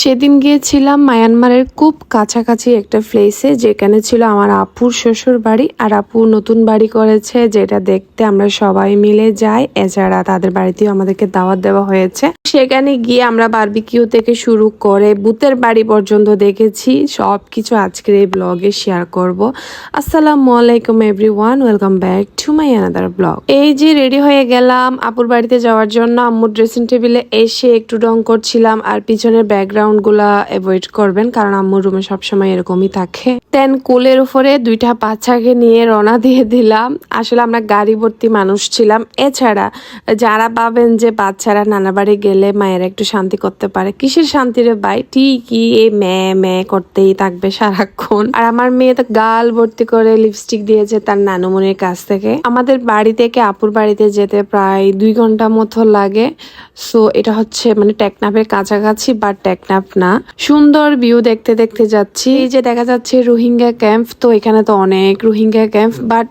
সেদিন গিয়েছিলাম মায়ানমারের খুব কাছাকাছি একটা প্লেসে যেখানে ছিল আমার আপুর শ্বশুর বাড়ি আর আপু নতুন বাড়ি করেছে, যেটা দেখতে আমরা সবাই মিলে যাই। এছাড়া তাদের বাড়িতেও আমাদেরকে দাওয়াত দেওয়া হয়েছে। সেখানে গিয়ে আমরা বারবিকিউ থেকে শুরু করে বুতের বাড়ি পর্যন্ত দেখেছি। সব কিছু আজকের এই ব্লগে শেয়ার করব। আসসালামু আলাইকুম everyone welcome back to my another blog এই যে রেডি হয়ে গেলাম আপুর বাড়িতে যাওয়ার জন্য। আম্মুর ড্রেসিং টেবিলে এসে একটু রং করছিলাম আর পিছনের ব্যাকগ্রাউন্ড গুলা অ্যাভয়েড করবেন, কারণ আম্মুর রুমে সবসময় এরকমই থাকে। দেন কোলের উপরে দুইটা বাচ্চাকে নিয়ে রওনা দিয়ে দিলাম। আসলে আমরা গাড়ি ভর্তি মানুষ ছিলাম। এছাড়া যারা পাবেন যে বাচ্চারা নানা বাড়ি গেলে মায়েরা একটু শান্তি করতে পারে। কিসের শান্তি রে ভাই? ঠিকই, এই ম্যা ম্যা করতেই থাকবে সারাক্ষণ। আর আমার মেয়ে তো গাল ভর্তি করে লিপস্টিক দিয়েছে তার নানুমনির কাছ থেকে। আমাদের বাড়ি থেকে আপুর বাড়িতে যেতে প্রায় দুই ঘণ্টা মতো লাগে। সো এটা হচ্ছে মানে টেকনাফের কাছাকাছি বা টেকনাফ না। সুন্দর ভিউ দেখতে দেখতে যাচ্ছি। এই যে দেখা যাচ্ছে রোহিঙ্গা ক্যাম্প তো এখানে তো অনেক রোহিঙ্গা ক্যাম্প বাট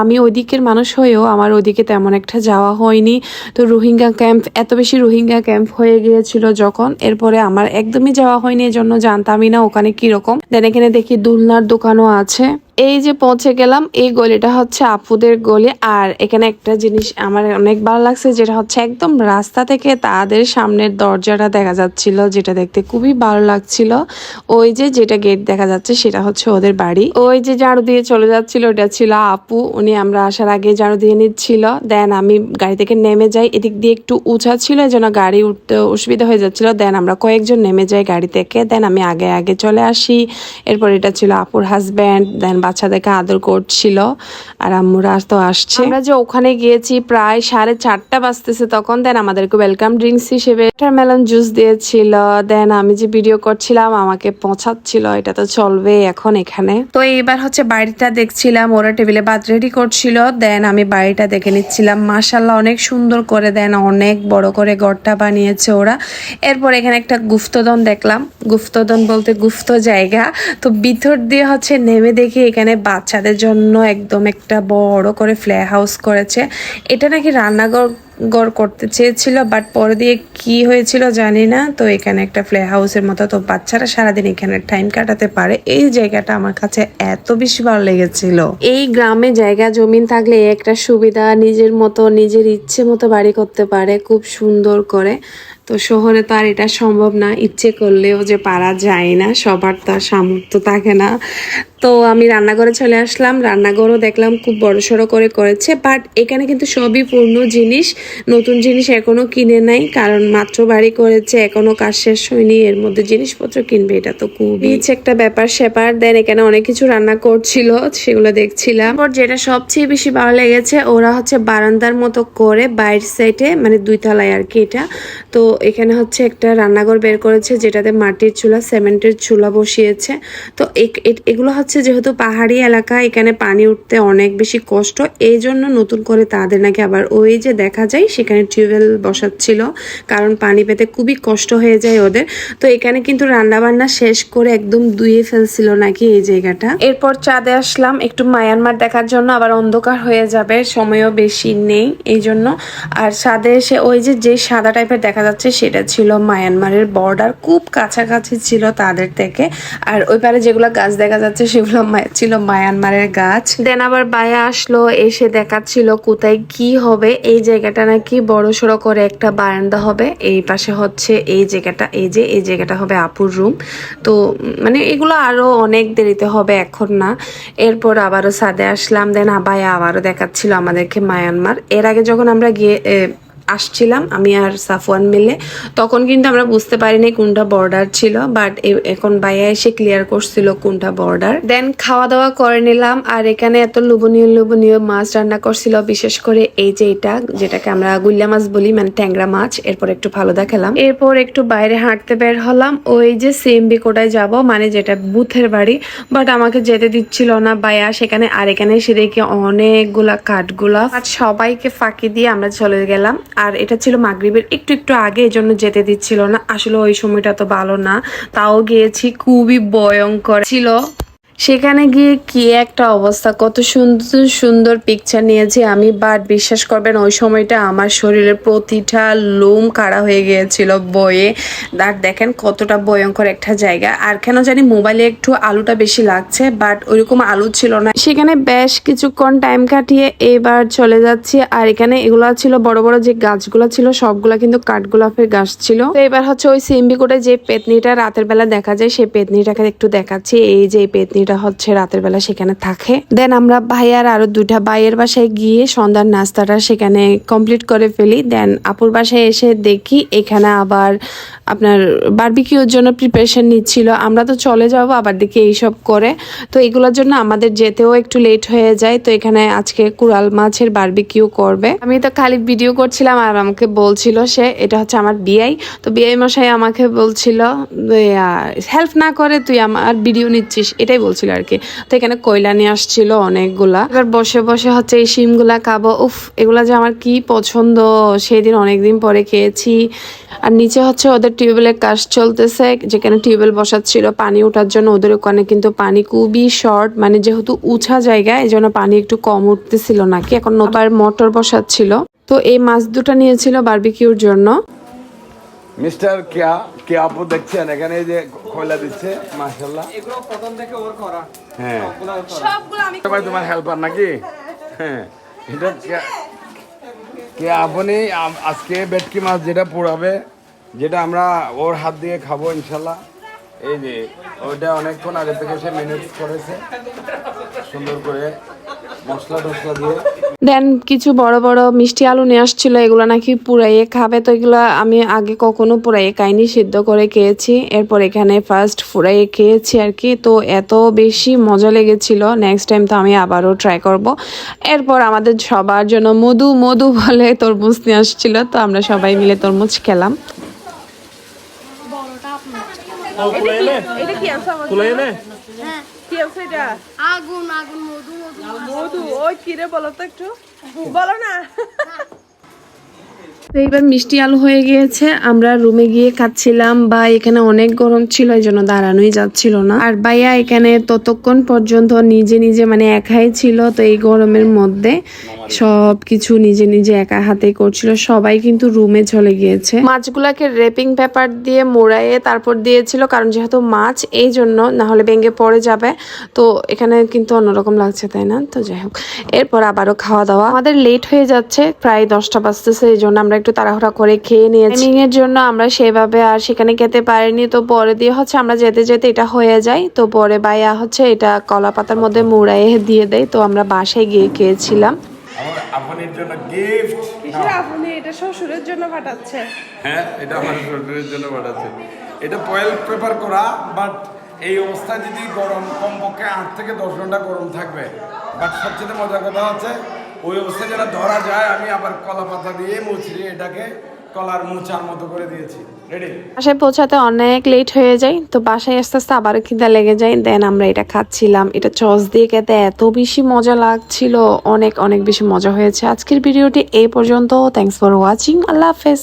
আমি ওইদিকের মানুষ হয়েও আমার ওইদিকে তেমন একটা যাওয়া হয়নি। তো রোহিঙ্গা ক্যাম্প এত বেশি রোহিঙ্গা ক্যাম্প হয়ে গিয়েছিল যখন, এরপরে আমার একদমই যাওয়া হয়নি, এজন্য জানতামই না ওখানে কীরকম। দেন এখানে দেখি দুলনার দোকানও আছে। এই যে পৌঁছে গেলাম, এই গলিটা হচ্ছে আপুদের গলি। আর এখানে একটা জিনিস আমার অনেক ভালো লাগছে, যেটা হচ্ছে একদম রাস্তা থেকে তাদের সামনের দরজাটা দেখা যাচ্ছিল, যেটা দেখতে খুবই ভালো লাগছিল। ওই যে যেটা গেট দেখা যাচ্ছে, সেটা হচ্ছে ওদের বাড়ি। ওই যে ঝাড়ু দিয়ে চলে যাচ্ছিল, ওটা ছিল আপু। উনি আমরা আসার আগে ঝাড়ু দিয়ে নিচ্ছিল। দেন আমি গাড়ি থেকে নেমে যাই, এদিক দিয়ে একটু উঁচা ছিল, এই জন্য গাড়ি উঠতে অসুবিধা হয়ে যাচ্ছিল। দেন আমরা কয়েকজন নেমে যাই গাড়ি থেকে। দেন আমি আগে আগে চলে আসি। এরপর এটা ছিল আপুর হাজব্যান্ড দেন বাচ্চাদেরকে আদর করছিল আর আম্মুরা তো আসছে। আমরা যে ওখানে গিয়েছি প্রায় সাড়ে চারটা বাজতেছে তখন দেন আমাদেরকে ওয়েলকাম ড্রিঙ্কস হিসেবে মেলন জুস দিয়েছিল। দেন আমি যে ভিডিও করছিলাম, আমাকে পৌঁছাচ্ছিল, এটা তো চলবে এখন এখানে। তো এইবার হচ্ছে বাড়িটা দেখছিলাম, ওরা টেবিলে ভাত রেডি করছিল। দেন আমি বাড়িটা দেখে নিচ্ছিলাম। মাসাল্লাহ অনেক সুন্দর করে দেন অনেক বড় করে ঘরটা বানিয়েছে ওরা। এরপর এখানে একটা গুপ্তদন দেখলাম। গুপ্তদন বলতে গুপ্ত জায়গা। তো ভিতর দিয়ে হচ্ছে নেমে দেখি এখানে বাচ্চাদের জন্য একদম একটা বড় করে ফ্লে হাউস করেছে। এটা নাকি রান্নাঘর গড় করতে চেয়েছিল বাট পরে দিয়ে কি হয়েছিল জানি না। তো এখানে একটা ফ্লে হাউসের মতো, তো বাচ্চারা সারাদিন এখানে টাইম কাটাতে পারে। এই জায়গাটা আমার কাছে এত বেশি ভালো লেগেছিল। এই গ্রামে জায়গা, জমিন থাকলে একটা সুবিধা, নিজের মতো, নিজের ইচ্ছে মতো বাড়ি করতে পারে, খুব সুন্দর করে। তো শহরে তো আর এটা সম্ভব না, ইচ্ছে করলেও যে পারা যায় না, সবার তার সামর্থ্য থাকে না। তো আমি রান্নাঘরে চলে আসলাম, রান্নাঘরও দেখলাম খুব বড় সড়ো করে করেছে বাট এখানে কিন্তু সবই পূর্ণ জিনিস। নতুন জিনিস এখনও কিনে নাই কারণ মাত্র বাড়ি করেছে এখনও কাজ শেষ হয়নি এর মধ্যে জিনিসপত্র কিনবে এটা তো খুবই একটা ব্যাপার স্যাপার দেন এখানে অনেক কিছু রান্না করছিল সেগুলো দেখছিলাম। পর যেটা সবচেয়ে বেশি ভালো লেগেছে ওরা হচ্ছে বারান্দার মতো করে বাইর সাইডে মানে দুই তলায় আর কি এটা তো এখানে হচ্ছে একটা রান্নাঘর বের করেছে যেটাতে মাটির চুলা সিমেন্টের চুলা বসিয়েছে। তো এগুলো হচ্ছে যেহেতু পাহাড়ি এলাকা এখানে পানি উঠতে অনেক বেশি কষ্ট এই জন্য নতুন করে তাদের নাকি আবার ওই যে দেখা যায় সেখানে টিউবওয়েল বসাচ্ছিল, কারণ পানি পেতে খুবই কষ্ট হয়ে যায় ওদের। তো এখানে কিন্তু রান্না বান্না শেষ করে একদম ধুয়ে ফেলছিল নাকি এই জায়গাটা। এরপর চাঁদে আসলাম, একটু মায়ানমার দেখার জন্য আবার অন্ধকার হয়ে যাবে, সময়ও বেশি নেই এই জন্য। আর ছাদে এসে ওই যে যে সাদা টাইপের দেখা যাচ্ছে, সেটা ছিল মায়ানমারের বর্ডার খুব কাছাকাছি ছিল তাদের থেকে। আর ওই পারে যেগুলো গাছ দেখা যাচ্ছে, সেগুলো ছিল মায়ানমারের গাছ। দেন আবার বায়া আসলো, এসে দেখাচ্ছিল কোথায় কি হবে, এই জায়গাটা নাকি বড় সড়ো করে একটা বারান্দা হবে। এই পাশে হচ্ছে এই জায়গাটা, এই যে, এই জায়গাটা হবে আপুর রুম তো মানে এগুলো আরও অনেক দেরিতে হবে এখন না। এরপর আবারও সাদে আসলাম দেন আবাই আবারও দেখাচ্ছিল আমাদেরকে মায়ানমার। এর আগে যখন আমরা গিয়ে আসছিলাম, আমি আর সাফওয়ান মিলে। তখন কিন্তু আমরা বুঝতে পারিনি কোনটা বর্ডার ছিল বাট এখন বাইয়া এসে ক্লিয়ার করছিল কোনটা বর্ডার দেন খাওয়া দাওয়া করে নিলাম, আর এখানে এত লোভনীয় লোভনীয় মাছ রান্না করছিল, বিশেষ করে এই যে এটা, যেটাকে আমরা গুল্লা মাছ বলি মানে ট্যাংরা মাছ, এরপর একটু ভালো দেখালাম এরপর একটু বাইরে হাঁটতে বের হলাম, ওই যে সিএমবি কোটায় যাব মানে যেটা বুথের বাড়ি বাট আমাকে যেতে দিচ্ছিল না বাইয়া সেখানে আর এখানে এসে দেখি অনেকগুলা কাঠগুলা আর সবাইকে ফাঁকি দিয়ে আমরা চলে গেলাম। আর এটা ছিল মাগরীবের একটু একটু আগে এই জন্য যেতে দিচ্ছিল না। আসলে ওই সময়টা তো ভালো না। তাও গিয়েছি, খুবই ভয়ঙ্কর ছিল। সেখানে গিয়ে কি একটা অবস্থা? কত সুন্দর সুন্দর পিকচার নিয়েছি। আমি বাট বিশ্বাস করবেন, ওই সময়টা আমার শরীরের প্রতিটা লোম কাড়া হয়ে গিয়েছিল বয়ে। আর দেখেন কতটা ভয়ঙ্কর একটা জায়গা। আর কেন জানি মোবাইলে একটু আলুটা বেশি লাগছে, বাট ওইরকম আলু ছিল না। সেখানে বেশ কিছুক্ষণ টাইম কাটিয়ে এবার চলে যাচ্ছি। আর এখানে এগুলা ছিল, বড় বড় যে গাছগুলো ছিল, সবগুলা কিন্তু কাঠগোলাপের গাছ ছিল। তো এবার হচ্ছে ওই সিম্বিকোটে যে পেতনিটা রাতের বেলা দেখা যায়, সেই পেতনিটাকে একটু দেখাচ্ছি। এই যে এই পেতনিটা হচ্ছে রাতের বেলা সেখানে থাকে। দেন আমরা ভাই আর দুইটা ভাইয়ের বাসায় গিয়ে সন্ধ্যার নাস্তাটা সেখানে কমপ্লিট করে ফেলি। দেন আপুর বাসায় এসে দেখি এখানে আবার আপনার বারবিকিউর জন্য প্রিপারেশন নিচ্ছিল। আমরা তো চলে যাব আবার দেখি এইসব করে। তো এগুলোর জন্য আমাদের যেতেও একটু লেট হয়ে যায়। তো এখানে আজকে কুড়াল মাছের বারবিকিউ করবে। আমি তো খালি ভিডিও করছিলাম আর আমাকে বলছিল সে, এটা হচ্ছে আমার বিআই তো বিআই মশাই আমাকে বলছিল হেল্প না করে তুই আমার ভিডিও নিচ্ছিস। এটাই বলছিল। আর কি। তো এখানে কয়লা নিয়ে আসছিল অনেকগুলা। এবার বসে বসে হচ্ছে এই শিমগুলা খাব। উফ, এগুলা যে আমার কি পছন্দ। সেদিন অনেকদিন পরে খেয়েছি। আর নিচে হচ্ছে ওদের টিউবওয়েলের কাজ চলতেছে। যেখানে টিউবওয়েল বসাচ্ছিল পানি ওঠার জন্য ওদের ওখানে কিন্তু পানি খুবই শর্ট। মানে যেহেতু উঁচা জায়গা এই জন্য পানি একটু কম উঠতেছিল নাকি। এখন নবার মোটর বসাচ্ছিল। তো এই মাছ দুটো নিয়েছিল বারবিকিউর জন্য। মিস্টার কেয়া কেয়া আপু দেখছেন? এখানে এই যে কয়লা দিচ্ছে মাশাল্লাহ এগুলো প্রথম থেকে ওর করা। হ্যাঁ। সবগুলো করা। ভাই তোমার হেল্পার নাকি? হ্যাঁ। এটা কে- আপনি আজকে বেটকি মাছ যেটা পোড়াবে যেটা আমরা ওর হাত দিয়ে খাব ইনশাল্লাহ এই যে ওইটা অনেকক্ষণ আগে থেকে সে ম্যানেজ করেছে। সুন্দর করে মশলা টসলা দিয়ে। দেন কিছু বড় বড় মিষ্টি আলু নিয়ে আসছিল এগুলো নাকি পুরাইয়ে খাবে তো এগুলো আমি আগে কখনো পুরাইয়ে খাইনি সিদ্ধ করে খেয়েছি। এরপর এখানে ফার্স্ট ফুরাইয়ে খেয়েছি আর কি তো এত বেশি মজা লেগেছিল। নেক্সট টাইম তো আমি আবারও ট্রাই করব। এরপর আমাদের সবার জন্য মধু মধু বলে তরমুজ নিয়ে আসছিল তো আমরা সবাই মিলে তরমুজ খেলাম। এটা কি আছে আমার তুলে এনে কি আছে এটা? আগুন আগুন মধু মধু মধু। ওই কি বলো তো একটু? বলো না। তো এইবার মিষ্টি আলু হয়ে গিয়েছে। আমরা রুমে গিয়ে খাচ্ছিলাম। বা এখানে অনেক গরম ছিল এই জন্য দাঁড়ানোই যাচ্ছিল না। আর ভাইয়া এখানে ততক্ষণ পর্যন্ত নিজে নিজে মানে একাই ছিল তো এই গরমের মধ্যে সব কিছু নিজে নিজে একা হাতে করছিল সবাই কিন্তু রুমে চলে গিয়েছে। মাছগুলাকে রেপিং পেপার দিয়ে মোড়াইয়ে তারপর দিয়েছিল কারণ যেহেতু মাছ এই জন্য না হলে ভেঙে পড়ে যাবে। তো এখানে কিন্তু অন্যরকম লাগছে তাই না? তো যাই হোক এরপর আবারও খাওয়া দাওয়া। আমাদের লেট হয়ে যাচ্ছে প্রায় দশটা বাজতেছে এই জন্য আমরা একটু তাড়াহুড়া করে খেয়ে নিয়েছি। এর জন্য আমরা সেভাবে আর সেখানে খেতে পারিনি তো পরে দিয়ে হচ্ছে আমরা যেতে যেতে এটা হয়ে যায়। তো পরে বাইয়া হচ্ছে এটা কলা পাতার মধ্যে মুড়াইয়ে দিয়ে দেয় তো আমরা বাসায় গিয়ে খেয়েছিলাম। আমার আপনের জন্য গিফট কিসের আপনি এটা শ্বশুরের জন্য পাঠাচ্ছে। হ্যাঁ এটা আমার শরীরের জন্য পাঠাচ্ছে। এটা পয়েল পেপার করা বাট এই অবস্থায় যদি গরম কমপক্ষে আট থেকে দশ ঘণ্টা গরম থাকবে। বাট সবচেয়ে মজার কথা হচ্ছে ওই অবস্থায় যেটা ধরা যায় আমি আবার কলা পাতা দিয়ে মুছি এটাকে কলার মোচার মতো করে দিয়েছি। রেডি বাসায় পৌঁছাতে অনেক লেট হয়ে যায়, তো বাসায় আস্তে আস্তে আবারও খিদা লেগে যায়। দেন আমরা এটা খাচ্ছিলাম, এটা চস দিয়ে খেতে এত বেশি মজা লাগছিল, অনেক অনেক বেশি মজা হয়েছে। আজকের ভিডিওটি এই পর্যন্ত থ্যাংকস ফর ওয়াচিং আল্লাহ হাফেজ।